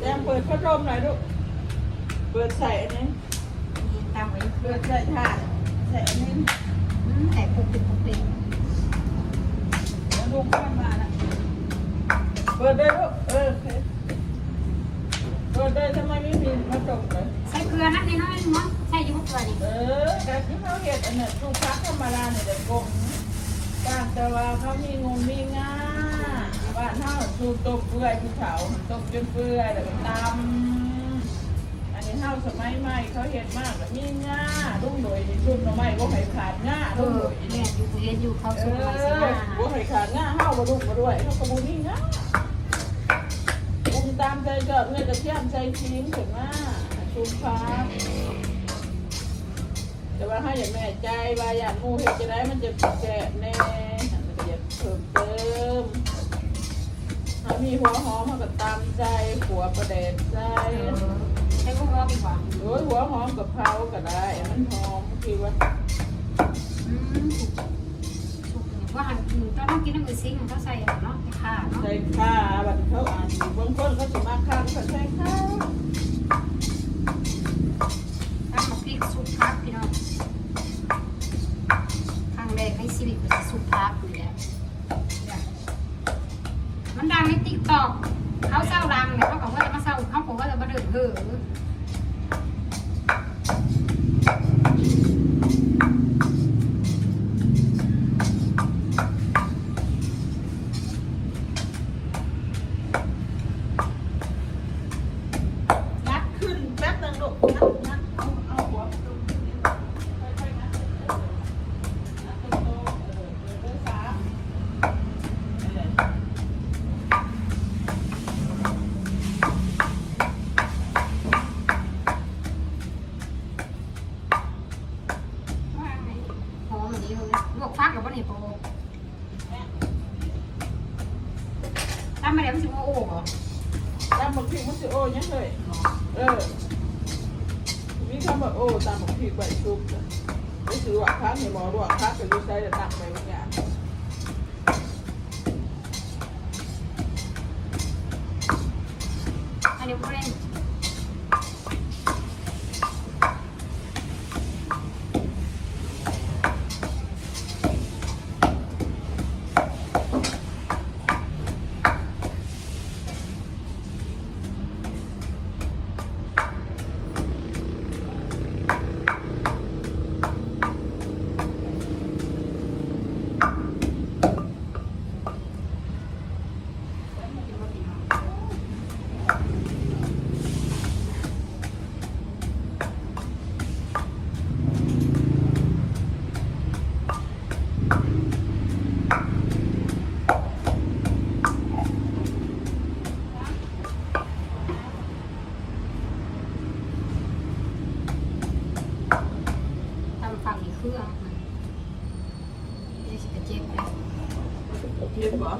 แจมเปิดพัดลมหน่อยลูก เปิดใส่อันนี้ตามไว้เปิดใส่ถ่านใส่อันนี้แต่ปุกปิดปุกปิดแล้วลูกข้ามมานะเปิดได้ลูก เออโอเคเปิดได้ทำไมไม่มีมาตกเลยใส่เกลือนักน้อยๆมั้งใส่อยุ่งเกลือนี่เออแต่ที่เขาเห็ดอันนั้นลูกพักธรรมดาเนี่ยเด็กกงต่าง แต่ว่าเขามีงมมีง่าบ้านเท่าสูตกเปื่อยภูเขาตกจนเปื่อยแล้วก็ตำอันนี้เท่าสมัยใหม่เขาเห็ดมากแบบมีง่าลุงหน่วยนี่ชุนหน่อไม้ก็ให้ขาดง่าเอลุงหอน่วยเนี่นี่ยอยู่เรียนอยู่เขาเอสุดอมาสิมาบ่ให้ขาดง่าเฮาบ่ลุกมาด้วยเขาก็บ่มีง่าปรุงตามใจจอดเนื้อกระเทียมใจทิ้งถึงมาชุมฟ้าแต่ว่าให้อย่าแม่ใจว่าอยากมูเฮ็ดจะได้มันจะแก่แน่มันก็อย เพิ่มเติมถ้ามีหัวหอมมันก็ตามใจหัวประเด็ดใจใช้พวกเราดีกว่าโอ้ยหัวหอมกับเผาก็ได้ มันหอมคือว่าอืมถูกถูกว่าหันต้องต้องกินน้ำมือซิงเขาใส่เนาะในขาเนาะใส่ข้าบัดเขาอ่านบางคนเขาสิมาข้าวก็ใส่ข้าวถ้ามาพริกซุปพักพี่น้องครั้งแรกในชีวิตก็ซุปพักนี่แหละ สอบเขาเศร้ารังเนี่ยเขาบอกว่าจะมาเศร้าเขาบอกว่าจะมาเดินเหือ มอย่างนี้เลวกฟักกับวันนี้โปถ้าไม่ได้มันจะโอ้โหเหรอตามบักพริกมันจะโอ้ยังเลยเออ มีคำว่าโอ้ตามบักพริกใบชุบน่ะไปซื้อวักพักในหมอรวกพักก็อยู่ใส่แต่ตักไปบางอย่าง อันนี้พวกเล่น ทำฝั่งนี้เครื่องมันนี่สิกระเจ็บเลย เพียบเหรอ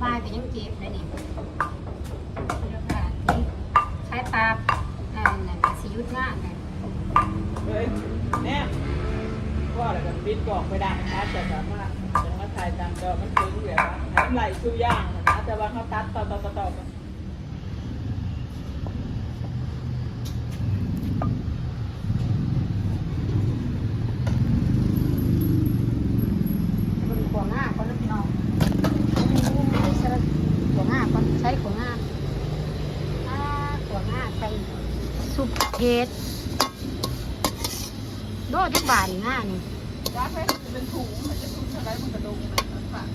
ปลายก็ยังเจ็บเลยนี่แล้วก็ที่ใช้ปลาอ่านั่นสิยุดง่ายเลย เฮ้ยเนี่ย ว่าอะไรกันบิดบอกไปดังนะแต่แบบว่าจะมาถ่ายตามจอมันคือแบบว่าน้ำไหลชูย่างนะแต่ว่าเขาตัดต่อต่อต่อต่อกันมันขวง่าก่อนนะพี่น้องขวง่าก่อนใช้ขวาอ่าขวง่าใส่ซุปเห็ดโดดจักบาทนี่ง่านี่ ร้านเพชรจะเป็นถุงมันจะถุงเท่าไรมันกระดงนะมันฝาก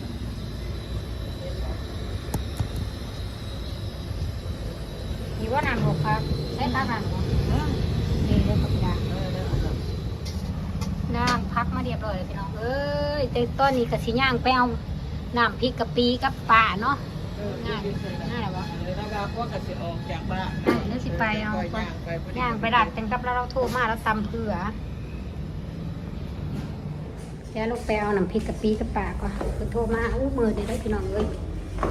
มีว่าน้ำหกครับใช้ตาหนังเหรอ เออ นี่เลยครับพี่ดา เออเดี๋ยวเอา นาง พักมาเรียบร้อยเลยพี่น้องเอ้ยแต่ตอนนี้ก็สิย่างไปเอาน้ำพริกกะปิกับป่าเนาะง่ายง่ายเหรอวะเออแล้วก็พวกกระสิออกจากบ้านอะเดี๋ยวสิไปเอาย่างไปดักแต่งกับเราเราโทรมาแล้วตำเผื่อเดี๋ยวลูกไปเอาน้ำพริกกะปิกับป่าก่อนคือโทรมาอู้มือเดี๋ยวได้พี่น้องเอ้ย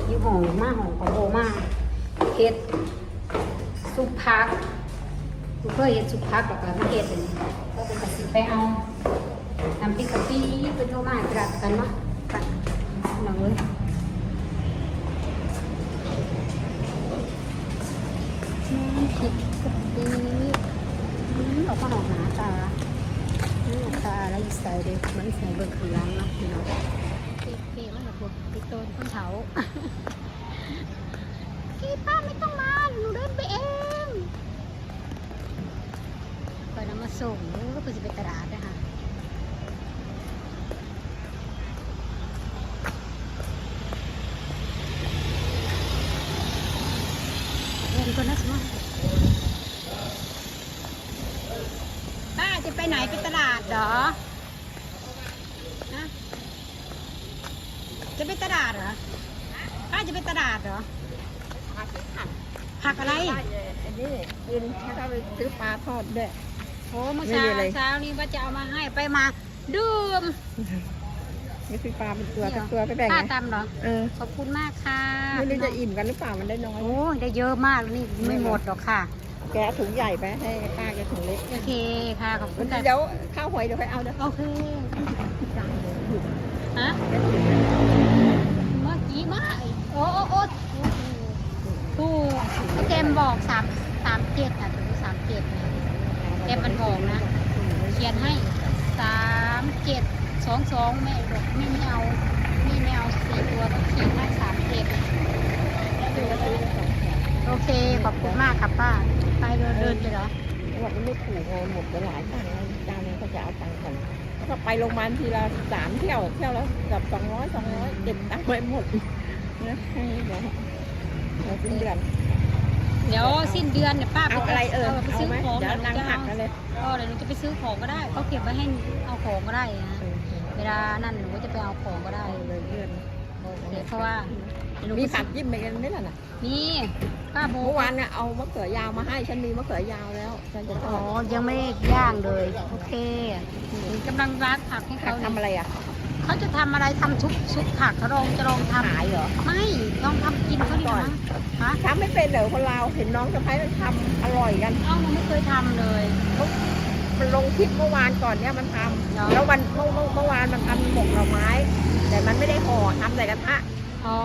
ยี่ห้อมาห้องของโบมาเฮ็ดซุปพักกูเคยเฮ็ดซุปพักหรอกค่ะไม่เฮ็ดเลยก็เป็นกระสิไปเอา น้ำพริกกะปิเป็นโทรมากระดกันเนาะไปหนังเลยน้ำพริกกะปิอืมอกมาหนอกหนาตาหนาตาแล้วอีใส่เด็กมันใส่เบิ่งข้างหลังเนาะพี่น้องปีเปีมันแบบพวกปีโตนคนเถาพี่ป้าไม่ต้องมา หนูเดินไปเองไปนำมาส่งเออก็จะไปตลาดนะคะเรียนคนนะสมองป้าจะไปไหนไปตลาดเหรอนะจะไปตลาดเหรอป้าจะไปตลาดเหรอ ผักอะไร อันนี้กินถ้าเราไปซื้อปลาทอ ดด้วย โอ้เมื่อเช้านี่เลยเช้านี้ว่าจะเอามาให้ไปมาดื่มนี่คือปลาเป็นตัวเป็นตัวไปแบ่งป้าไงตำเหรอ เออขอบคุณมากค่ะไม่รู้จะอิ่มกันหรือเปล่ามันได้น้อย โอ้ยได้เยอะมากนี่ไม่หมดหรอกค่ะ แกะถุงใหญ่ไปให้ป้าแกถุงเล็กโอเคค่ะขอบคุณค่ะ เดี๋ยวข้าวหอยเดี๋ยวค่อยเอาเด้อโอเคฮะเมื่อกี้มาโอ้โอ้โอ้ถูกพี่เจมส์บอกสามสามเจ็ดอะถึงสามเจ็ดเนี่ย เจมมันบอกนะ เขียนให้สามเจ็ดสองสองแม่บอกไม่ไม่เอาไม่ไม่เอาสี่ตัวต้องเขียนให้สามเจ็ดโอเค ขอบคุณมากครับป้า ไปเดินเดินไปเหรอบอกมันไม่ถูกไงหมดไปหลายตังค์แล้วเจ้านี้เขาจะเอาตังค์กันก็ไปโรงพยาบาลทีละสามเที่ยวเที่ยวแล้วกับสองร้อยสองร้อยเก็บตังค์ไว้หมดนะให้เดี๋ยวเดี๋ยวสิ้นเดือน เดี๋ยวสิ้นเดือนเนี่ยป้าเอาอะไรเออไปเอาซื้อไหมของเดี๋ยวนั่งจะหักเอากันเลยเออเดี๋ยวหนูจะไปซื้อของก็ได้เขาเก็บไว้ให้เอาของก็ได้นะเวลานั่นหนูก็จะไปเอาของก็ได้เอาเลยเลื่อนโอเคเพราะว่าหนูมีก็ผักยิ้มไปกันไหมล่ะน่ะมีป้าโบเมื่อวานเนี่ยเอามะเขือยาวมาให้ฉันมีมะเขือยาวแล้วฉันจะทอ๋ออดยังไม่ได้ย่างเลยโอเคกำลังรักผักให้ผัเขากเนี่ยทำอะไรอะ เขาจะทำอะไรทำซุปซุปผักเขาลองจะลองทำขายเหรอ ไม่ลองทำกินเขาดีก่อนนะฮะทำไม่เป็นเหรอคนเราวเห็นน้องสะพ้ายมันทำอร่อยกันเอ้าหนูไม่เคยทำเลยมันลงคลิปเมื่อวานก่อนเนี่ยมันทเหรอำแล้ววันเมื่อเมื่อเมื่อวานมันทำหมกหน่อไม้ แต่มันไม่ได้ห่อทำใส่กระทะอ๋อ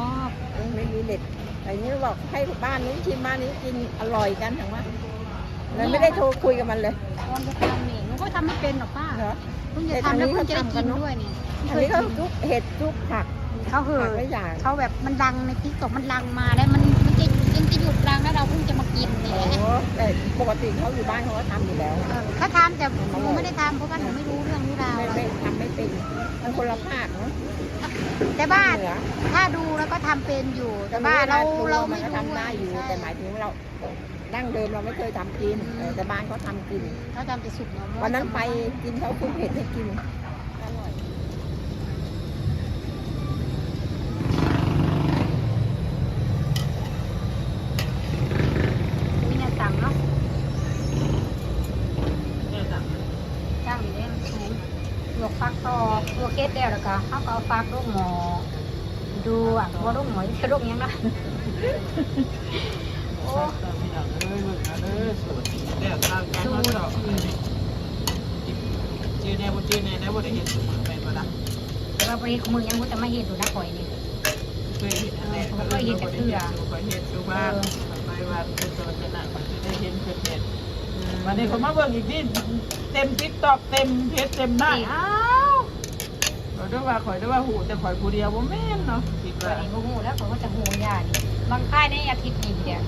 เออไม่มีเด็ดแต่นี้บอกให้บ้านนี้ชิมบ้านนี้กินอร่อยกันถึงว่าเลยไม่ได้โทรคุยกับมันเลยลองจะทำนี่หนูก็ทำไม่เป็นหรอกป้าเหรอ เพิ่งจะทำแล้วเพิ่งจะได้กินด้วยนี่ อันนี้ก็ซุปเห็ดซุปผักเขาคือผักไม่อย่างเขาแบบมันดังในทิกตอกมันดังมาแล้วมันมันจะยังจะหยุดดังแล้วเราเพิ่งจะมากินนี่โอ้แหละแต่ปกติเขาอยู่บ้านเขาก็ทำอยู่แล้ว เออเขาทำแต่หนูไม่ได้ทำเพราะว่าหนูไม่รู้เรื่องรู้ราวไม่อะไรไม่ทำไม่เป็นมันคนละภาคเนาะแต่บ้านเหนือถ้าดูแล้วก็ทำเป็นอยู่ แต่บ้านเราเราไม่ก็รู้ทำได้อยู่ใช่แต่หมายถึงเราดั้งเดิมเราไม่เคยทำกินอืมเออแต่บ้านเขาทำกิน เขาทำแต่สุกเนาะ วันนั้นไปกินเขาคุกเห็ดให้กินอร่อย นี่เนี่ยสั่งเนาะจ้างอยู่เนี่ยมันสูงลวกฟักต่อลวกเกล็ดแล้วแล้วก็ เขาก็เอาฟักลูกหมอ ดูอะว่าลูกหมอจะลูกยังไงโอ้สูตรชื่อแน่บ่ชื่อแน่ได้บ่ได้เห็นสมุนไพรบ่ล่ะแต่ว่าบริมือยังมุแต่มาเห็นดูนะข่อยนี่เคยเห็นอันแรกเคยเห็นแต่เทื่อเคยเห็นอยู่บ้านไปวัดเป็นตัวชนะก็ได้เห็นเพิ่นเห็นวันนี้เขามาเบิ่งอีกทีเต็ม TikTok เต็มเพจเต็มหน้าอ้าวข่ อยด้วยว่าข่อยด้วยว่าหูแต่ข่อยผู้เดียวบ่แม่นเนาะคิดข่อว่ายนี่ก็หูแล้วข่อยก็จะหูยานี่บางค่ายในอาทิตย์นี้เดียว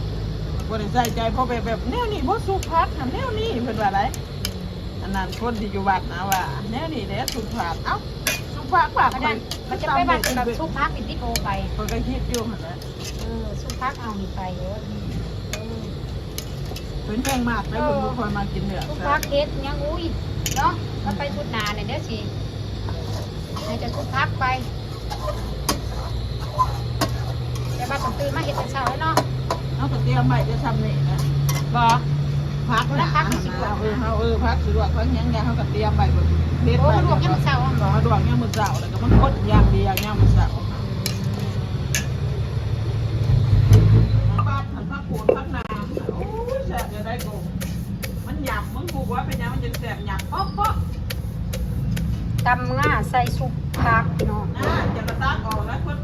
บ่ได้ใส่ใจเพราะแบบแบบแนวนี้บ่สุภัทหั่นแนวนี้เพิ่นว่าไดอันนั้นคนที่อยู่วัดนะว่าแนวนี้แหละสุภัทเอ้าสุภัทฝากมันไปนั่นมันจะไปบัตรแบบซุปพักอินทิโอไปคนก็คิดอยู่หั่นแหละเออซุปพักเอานี่ไปเออเออเป็นแป้งมากแล้วผมบ่ค่อยมากินเนื้อซุปพักเฮ็ดยังอุ้ยเนาะมันไปชุดหนาเนี่ยเดี๋ยวสิ ให้จะซุปพักไปแต่ว่าต้องตื่นมาเฮ็ดแต่เช้าแล้วเนาะเอากระเทียมใบจะทำนี่นะบ่พักนะเออเขาเออพักสะดวกเขายังยังเขากระเทียมใบแบบเฮ็ดโอ้ใบมันรวมยังมื้อเช้าอะบ่สะดวกยังมือเสาแล้วก็มันคดอย่างดีอย่างยังมือเสาบ้านผันพักโขนพักนาโอ้ยแสบจะได้กงมันหยับมันกูว่าเป็นยังมันจะแสบหยับป๊อกป๊อก ตตำง่าใส่ซุปผักพี่น้องน่าจะมาตักออกแล้วคน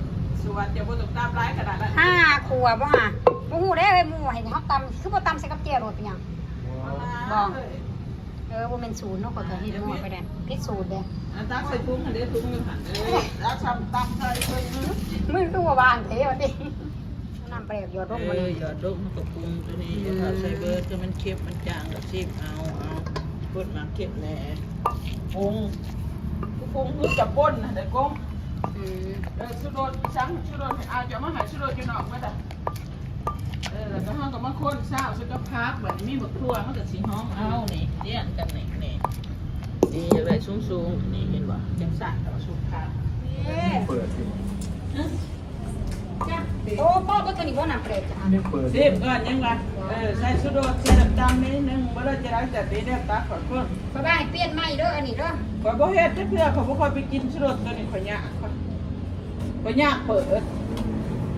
สวนจะบ่ต้องตามร้ายขนาดนั้นห้าครัวบ่ฮะบ่ฮู้ได้เอ้ยหมู่ให้เฮาตำคือบ่ตำใส่กับเจียวโรดเป็นหยังบอกเออบ่แม่นสูตรเนาะก็จะเฮ็ดมั่วไปแดนผิดสูตรเด้อันตักใส่ถุงอันเดียวถุงหนึงหันเอ้ยแล้วทำตักใส่ถุงนึงมือคือว่าบ้านเทว่าติน้ำเปรี้ยวหยอดลงเอมาอเลยหยอดลูกมันก็ปรุงตัวนี้ถ้าใส่เบอร์ก็มันเค็มมันจางก็ชิมเอาเอาพูดมาเค็มแหน่ปรุง ปรุงคือจะป่นนะเด็กกงอืมเออชุดโดนช้างชุดโดนอาจะมาหาชุดโดนจะนอกมาจ้ะเออแล้วก็ห้องกับมาคนเศร้าชุดก็พักแบบนี้มีบักทั่วมันกับสีห้องเอานี่เลี้ยนกันนี่นี่นี่อะไรสูงสูงๆนี่เห็นบ่จังสั่นกับชุดพักเปิดสิจ้ะ โอ้พ่อก็ตัวนี้ว่าน้ำเปรี้ยจ้ะเปิดสิบก่อนยังไงเออใส่ชุดโดนใส่น้ำตาลนิดนึงเมื่อเรจะได้แต่ตีเนี่ยตักก่อนคนพ่อบ้านเปลี่ยนใหม่เด้ออันนี้เด้อขอบ่เฮ็ดเพื่อขาบ่ค่อยไปกินชุดโดตัวนี้ขอยากขอยากเปิด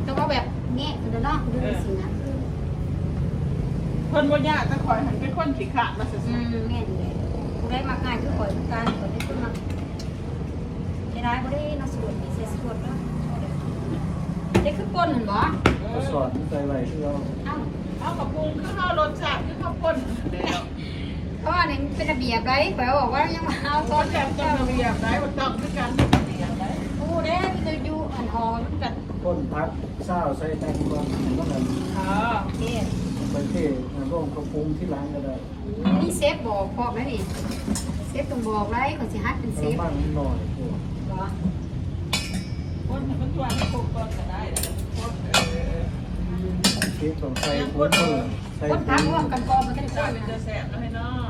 ต้องเอาแบบแงะเด้อเนาะดูสินะเพิ่นบ่ยากแต่ข่อยหันเป็นคนขี้ขลาดมาซื่อืมแม่นเลยผู้ได้มาง่ายคือข่อยเหมือนกันข่อยได้ขึ้นมาจะได้บ่ได้น่าสวดมีเสียสวดเนาะ ได้คือป่นหั่นบ่ๆเอเขาสออนใจไว้ที่เราเอ้าเอากับปรุงคือข้าวรสชาติคือข้าวป่นแล้วเพราะว่านี่มันเป็นระเบียบไรแปลบอกว่ายังมาเอาเอาตตออนนแบแบบบเจ้าเจ้าระเบียบได้บ่ต้องคือกันระเบียบได้ผู้เด้จะอยู่อันหอมันกันก้นพักเศร้าใส่แตงกวาเห็นว่ามันอ๋อเด้ไปเทร่องกระปุงที่ร้านก็ได้นี่เซฟบอกพร้อมแล้วนี่เซฟต้องบอกไรก่อนสิฮัดเป็นเซกระฟมังนิดหน่อยพวกเหรอคนให้มันทั่วให้ปรุงก่อนก็ได้นะคนเออ เค้กของใส่พุทธใส่คนทักร่วมกันกองมันก็ได้จ้าใส่เป็นจะแซ่บแล้วให้เนาะ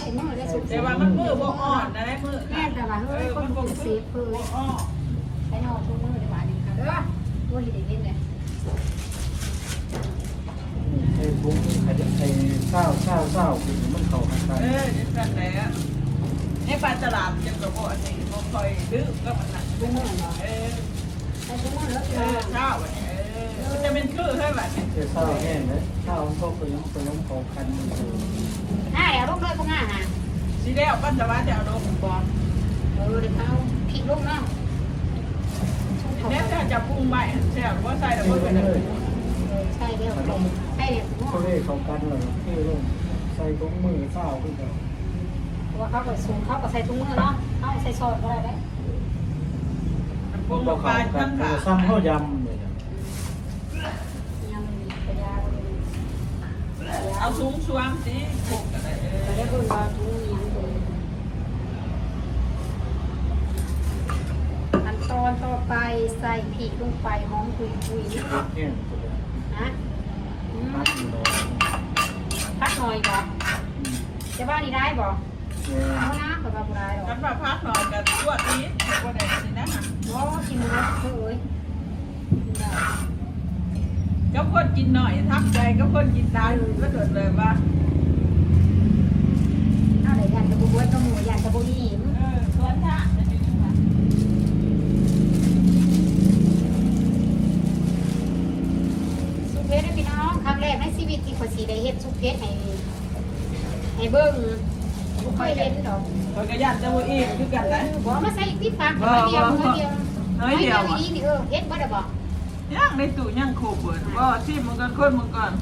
ใส่มือได้สุดแต่ว่ามันมือบ่อ่อนนะได้มือแม่แต่ว่าเฮ้ยคนเป็นเซฟเฮ้ยบ่อ่อนใส่นอกทุกมือได้บาดนี้ค่ะเด้อตัวที่ได้ยินเลยใส่พุงใส่ใส่เศร้าเศร้าเศร้าคือมันเข้ากันไปเออจังซั่นแหละในปลาตลาดจังก็บ่อันนี้บ่ค่อยดื้อก็มันหน่ะทุกมือเอเออใส่ทุกมือแล้วเออเช้าอันนี้เออ มันจะเป็นคือให้แบบนี้เจ้าเศร้าแห้งเลยเศร้ามันก็ไปย้อมไปย้อมเข้ากันมันคืออ่าเดี๋ยวลูกเลยพวกง่าฮะสิแล้วปัสสาวะจะเอาลงบ่เออเดี๋ยวเขาผิดลูกเนาะแน่ถ้าจะปรุงใหม่แซ่บบ่ใส่แล้วบ่เป็นเลยใช่เดียวใช่ใช่เดียวเขาเรียกเข้ากันเลยเท่ลงใส่ถุงมือเศร้าขึ้นไปว่าเขาก็สูงเขาก็ใส่ถุงมือเนาะเขาใส่ซอสก็ได้ได้ปรุงเราลงไปเข้ากัทั้นงเราขาซ้ำข้าวยำเลย ยังมันมีปัญญาเลย เอาสูงสวงสิปรุงกันได้เอแต่อได้คนว่าถุงยังเลยขั้นตอนต่อไปใส่พริกลงไปหอมคุยคุยแห้งสุดเลยนะอืมพักอยู่หน่อยพักหน่อยบ่จะบ้านนี้ได้บ่แม่เอานะขอบ้านบ่ได้หรอกกันว่าพักหน่อยกันตัวนี้บ่ได้สินะบ่กินหมดเอ้ย ก็คนกินหน่อยทักใจก็คนกินตายก็เกิดเลยว่าเอาได้ยันตะบุบวยตะหมูยันตะบุหีมเออสวนท่าจะเป็นยังไงสุเพชรพี่น้องครั้งแรกในชีวิตที่ข่อยสิได้เฮ็ดสุเพชรให้ให้เบิ่งบ่เคยเห็นดอกคนก็ยันจะบ่อีกคือกันนะบ่มาใส่ที่ปากมาเดียวมือเดียวเฮ้ยเดียวนี่นี่เออเฮ็ดบ่ได้บ่ ย่างในตู้ย่างโคเปิดบ่ชิมมันก่อนคนมันก่อน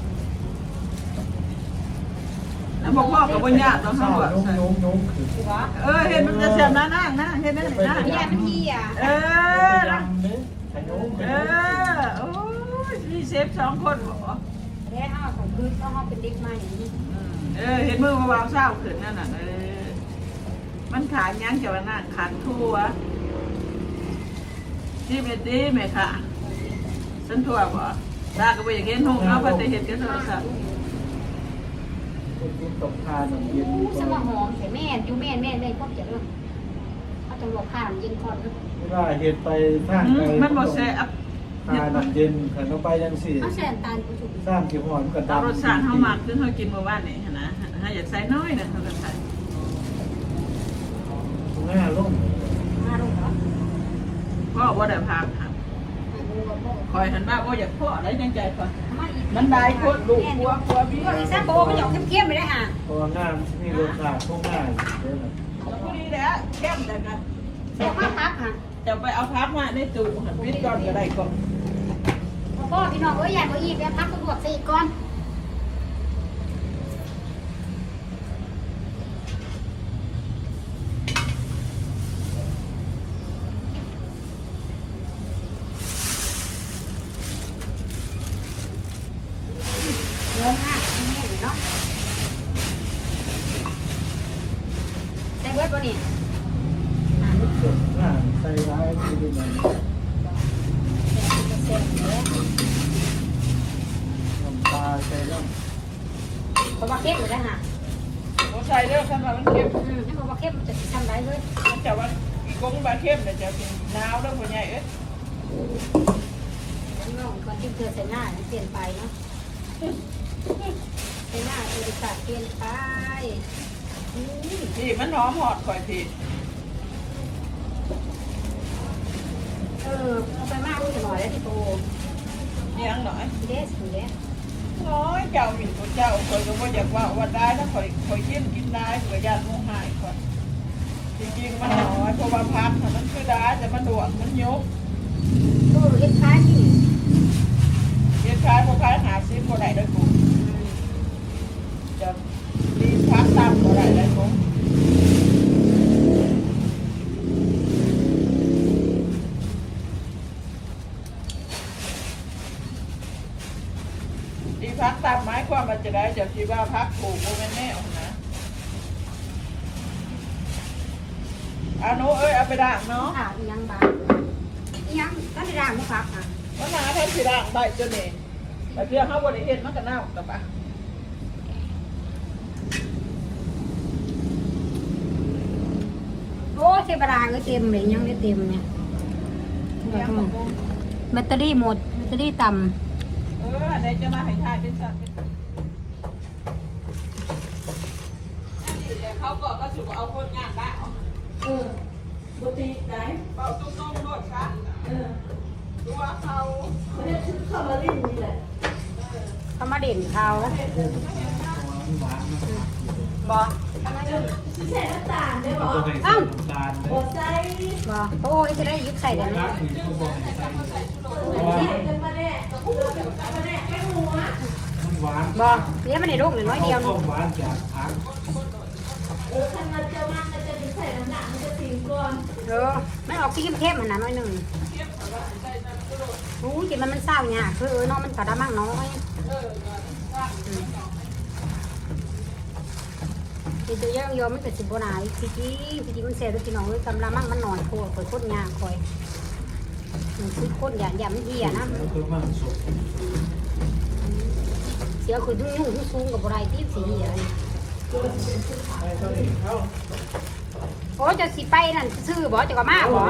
แล้วบอกพ่อกับบ่ยากต้องเศร้าทำว่าโยงโยงโยงคือสิบ่เออเห็นมันจะเสียบหน้านั่งนะเห็นนั่นนี่นะอย่ามันเหี่ยเอไปอนะยำเนี่ยขยมเออโอ้ยมีเซฟสองคนบ่แล้วเฮาก็คือเฮาเป็นเด็กใหม่เออเห็นมือมาวางเศร้าขึ้นนั่นน่ะเออมันขายยังจะว่านั่งขันทั่วที่เมตีแม่ค่ะ ฉันทั่วบ่ตาก็บ่อยากเห็นหงเอาไปแต่เห็นกันโทรศัพท์กินตกทานหนึ่งเย็นสมหอมใส่แม่อยู่แม่แม่ได้พบจะเด้อเอาต้องลวกข้าวเย็นก่อนเด้อเวลาเห็ดไปทางอืไปมมันบ่แซ่บทานน้ำเย็นขันต้องไปยังสี่เอาใส่น้ำตาลผู้ชมสร้างกี่หอนกับเอาดำรสชาติเฮามักคือเฮากินเมื่อวานนี่หั่นนะถ้าอยากใส่น้อยนะเฮาก็ใส่ง่าล่มมาลงเหรอพ่อบ่ได้พา ค่ะคอยหันมาบ่อยากพ่อได้จังใจก่อนมาอีกมันได้โคตรลูกกลัวกลัวพี่ก็อีกสักโบมันหยอกเข้มๆไปได้ห่ะเพราะว่าง่ามีรสชาติพวกง่ายเยอะเลยพ่อดีแล้วเข้มแต่กันเดี๋ยวมาพักค่ะจะไปเอาพักมาในตู้หันปิดก่อนก็ได้ก่อนพ่อพี่น้องเอ้ยอยากเอาอีกแล้วพักตำรวจใส่อีกก่อน อยู่แล้วฮะหัวใส่เด้อคันว่ามันเข้มอืมถ้าเพราะว่าเข้มมันจะทำได้เลยมันจะว่าอีกงบาเข้มเนี่ยจะเป็นหนาวเด้อพ่อใหญ่เอ้ยน้องก่อนที่เธอใส่หน้ามันเปลี่ยนไปเนาะใส่หน้าบริษัทเปลี่ยนไปอืมนี่มันหอมหอดข่อยทีเออเอาไปมากรู้จะหน่อยแล้วที่โต เลี้ยงหน่อย เดสถึงเดส น้อยเจ้าหมิ่นพระเจ้าข่อยก็บ่อยากว่าว่าได้ถ้าข่อยข่อยกินกินได้ข่อยญาติโมหายข่อยจริงๆมันน้อยเพราะว่าพักมันคือได้แต่มันดวงมันยกเออเฮ็ดคล้ายที่เฮ็ดขายบ่ขายหาซื้อบ่ได้เด้อกูจะมีพักตามบ่ได้เด้อกูดีพักตามหมายความว่าจะ ได้จะคิดว่าพักถูกบ่แม่นแน่เอานะอานุเอ้ยเอาไปด่างเนาะข่าวอีหยังบ้างอีหยังก็ได้ด่างมาพักอะมันหนาแทนสิด่างได้จนนี่แต่เพียงเขาบริเห็นมันก็เน่ากับปะโอ้เทบดางก็เต็มเลยยังได้เต็มเนี่ยเพียงของกูแบตเตอรี่หมดแบตเตอรี่ต่เออไหนจะมาให้ทายเป็นสัตว์เป็น เขาก็ก็ถือว่าเอาคนงานได้เอาำเออบุตรีไหนเป่าตุ้มตุ้มโดดค่ะเออตัวเขาไม่ได้ชื่อเขามาเล่นนี่แหละเขามาเด่นเขาหวานหวานนะบอกใส่น้ำตาลได้บอก็ให้ใส่น้ำตาลเลยบดใส่บอกโอ้ยจะได้ยุบใส่เดี๋ยวนี้รักนี่ก็บอกให้ใส่กันมาแน่พูดกันมาแน่แค่หัวมันหวานบอกเดี๋ยวมันในลูกหนึ่งน้อยเดียวต้นึงมหวานจากผัก เออคันมันจะมันมันจะเป็นใส่น้ำหนักมันจะสิงก่อนเออไม่ออกขี้เข้มๆมันนะน้อยหนึ่งรู้จิมันมันเศร้าเนี่ยคือเออน้องมันกระดามั่งน้อยกินตัวเยอะยอมมันเกิดสิบโบนาพี่กี้พี่กี้มันเสียด้วยพี่น้องเลยกำลังมั่งมันหน่อยโคตรโคตรยาคอยมันคือโคตรหยาดหยามันเหี้ยนะแล้วก็มันสุกเสียคือทุ่งยุ่งทุ่งสูงกับอะไรที่สีเหี้ย ให้เขาเองเขาโอ้จะสิไปนั่นซื้อบ่จะก็มาบ่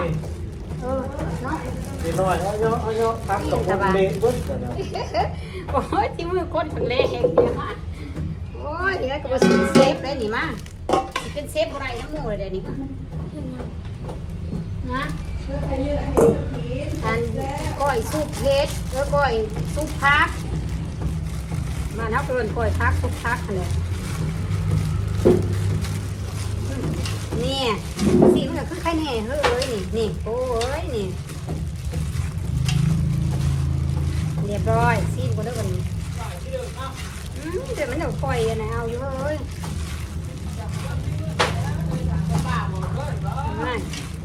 เออเนาะเดี๋ยวหน่อยเอาเยอะเอาเยอะพักตกคนเละเบิ้ลกันนะโอ้ยที่มือคนเป็นเละเองเนี่ยมาโอ้ยเดี๋ยวก็บ่สิเซฟเลยนี่มาสิเป็นเซฟอะไรทั้งหมดเลยเดี๋ยวนี้นะอันก้อยซุปเพชรแล้วก้อยซุปพักมาเท่าเกินก้อยพักซุปพักอันเลย นี่สีมันก็คือไข่แน่เฮ้ยนี่นี่โอ้ยนี่เรียบร้อยซีนก็ได้กันนี้อืมเดี๋ยวมันเดี๋ยวปล่อยอะนะเอาอยู่เอ้ยไม่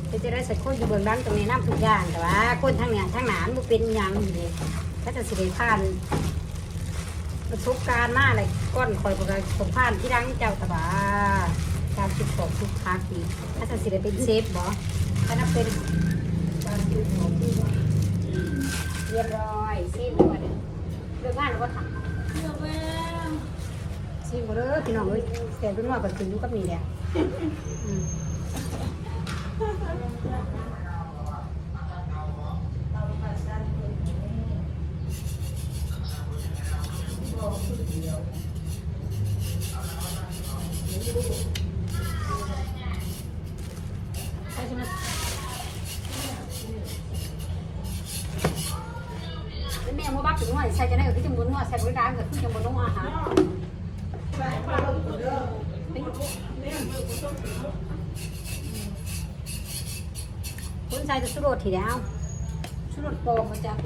เดี๋ยวจะได้ใส่คนอยู่เบื้องหลังตรงนี้น้ำทุกอย่างแต่ว่าคนทางเนี้ยทางหนานมันเป็นยังอยู่เลยก็จะสิได้ผ่าน ประสบการณ์มาอะไรก้อนคอยประสบผ่านที่ดังเจ้าตะบาการสุดของทุกภาคดีถ้าจะสิได้เป็นเชฟบอถ้านับเป็นเรียบร้อยซีนหมดเลยเรื่องงานเราก็ทำซีนหมดเลยพี่น้องเอ้ยแต่รุ่นว่าก็ถึงอยู่กับนี่แหละอืมใช่ไหมเป็น แม่มาบักถึงว่าใส่จะได้ก็คือจังบนว่าใส่บริการก็คือจังบนน้องอาหารคุณชายจะสุรสทีแล้วสุรสปลอมมาจาก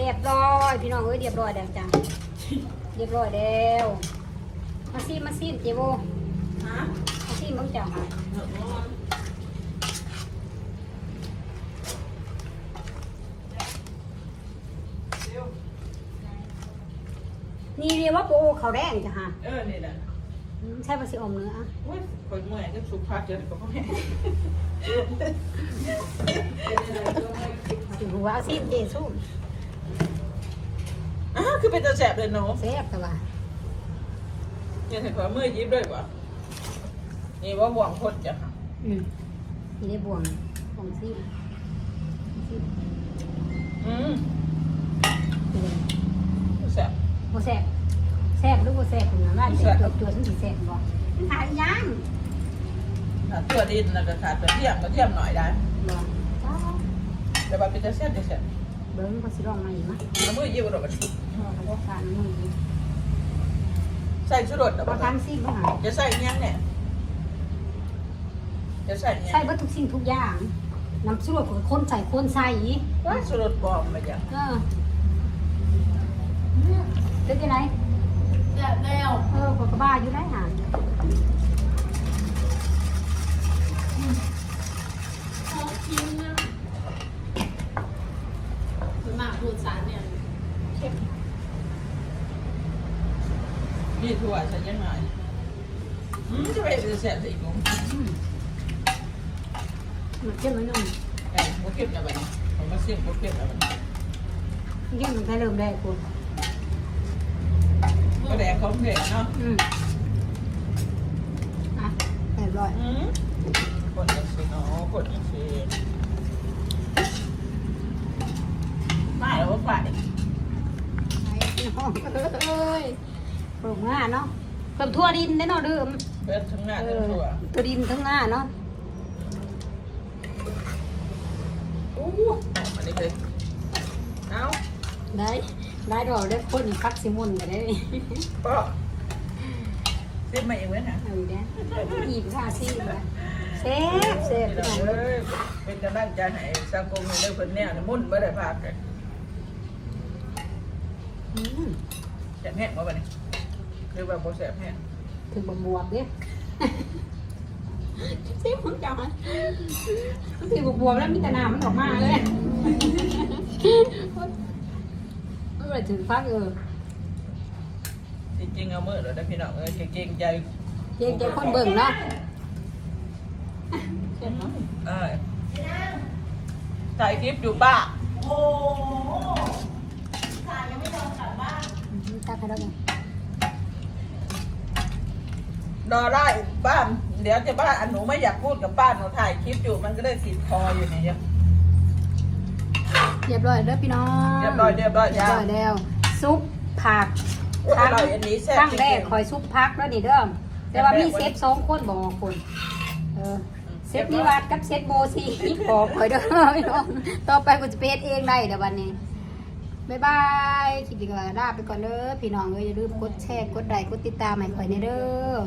เรียบร้อย พี่น้องเอ้ยเรียบร้อยแล้วจังเรียบร้อยแล้วมาซีมาซีเจโบฮะมาซีมึงจังนี่เรียกว่าโปเขาวแดงจ้ะฮะเออนี่แหละอืมใช่ปลาซิอมเนื้ออะอุ้ยคนเมื่อยก็สุภาพเจอก็ไม่สิหัวเอาซีเจสู้ อ้าวคือเป็นตาแสบเลยเนาะแซ่บแต่ว่ายังเห็นความมือยิบด้วยวะนี่ว่าห่วงคนจ้ะค่ะอืมนี่ได้บวงของซีซีอืมเป็นแสบโบแซ่บแซ่บหรือโบแซ่บเป็นว่าเป็นตัวตัวฉันสิแซ่บบ่มันหายยังขาดตัวดินแล้วก็ขาดตัวเทียมก็เทียมหน่อยได้ บ่จ้าแต่ว่าเป็นตาแสบจะแสบเบิ้งเขาสิลองมาอีกมั้ยแล้วมือยิบกระโดดพ่อ เขาบอกการมึงใส่ชุดรถแต่บ่ว่าทำซีบ่หาจะใส่ยังเนี่ยจะใส่ยัใส่งเบ่ทุกสิ่งทุกอย่าง น้ำซุปของคนใส่คนใส่ว่าชุดรถปลอมมาจ้ะเออเป็นยังไงแสบแล้วเออขอกระบ้าอยู่ได้หา คือมากพูดสารเนี่ย มี ถั่วใส่ยังไงอืมจะไปเป็นแสบสิผมมันเจ็บมันนุ่มเอ้ยบ่เก็บนะบัดนี้ผมมาเสียบบ่เก็บนะบัดนี้เยี่ยมมันแค่เริ่มได้กูก็แดงเขาเด็กเนาะอืมอะเรียบร้อยอืมคนจังสิเนาะคนจังสิมาแล้วว่าฝ่าย ไปน้องเอ้ย ปลูกง่าเนาะเพิ่มทั่วดินได้เนาะเดิมเบิดทั้งหน้าเอทั้งอตัวตัวดินทั้งง่าเนาะอู้อันนี้เลยเอ้าได้ได้ดอกได้คนพักสิมุนกันได้ก็เสียบมาเองเว้ยนะเอาอีกแล้วอีกค่ะซี่นะเซฟเซฟพี่พี่น้น้อองงเอ้ยเป็นกำลังใจให้สังคมในเรื่องคนแนวนี่มุ่นบ่ได้พากันอืมแสบแห้งบ่บัดนี้ คือว่าบ่แสบแห้งถึงบวบๆเนี่ยซิผมจังถึงบวบๆแล้วมีแต่น้ำมันออกมาเลยเออถึงฟักเออจริงๆเอามือแล้วนะพี่น้องเอ้ยเก่งๆใจเจ๊เจ๊คนเบิ่งเนาะเออถ่ายคลิปอยู่ป้าตักให้เราไง รอได้บ้านเดี๋ยวจะบ้านอันหนูไม่อยากพูดกับป้าหนูถ่ายคลิปอยู่มันก็ได้ติดคออยู่เนี่ยเรียบร้อยเด้อพี่น้องเรียบร้อยเรียบร้อยเรียบร้อยแล้วซุปผักอุ๊ยอร่อยอันนี้แซ่บตั้งแรกจริงๆคอยซุปพักแล้วนี่เด้อแต่ว่ามีเซฟสองคนบอกคนเออเซฟนิวัดกับเซฟโบซีบอกคอยเด้อพี่น้องต่อไปกูจะเพจเองได้เดี๋ยววันนี้บ๊ายบายคลิปนี้ก็ลาไปก่อนเด้อพี่น้องเอ้ยอย่าลืมกดแชร์กดไลค์กดติดตามให้คอยในเด้อ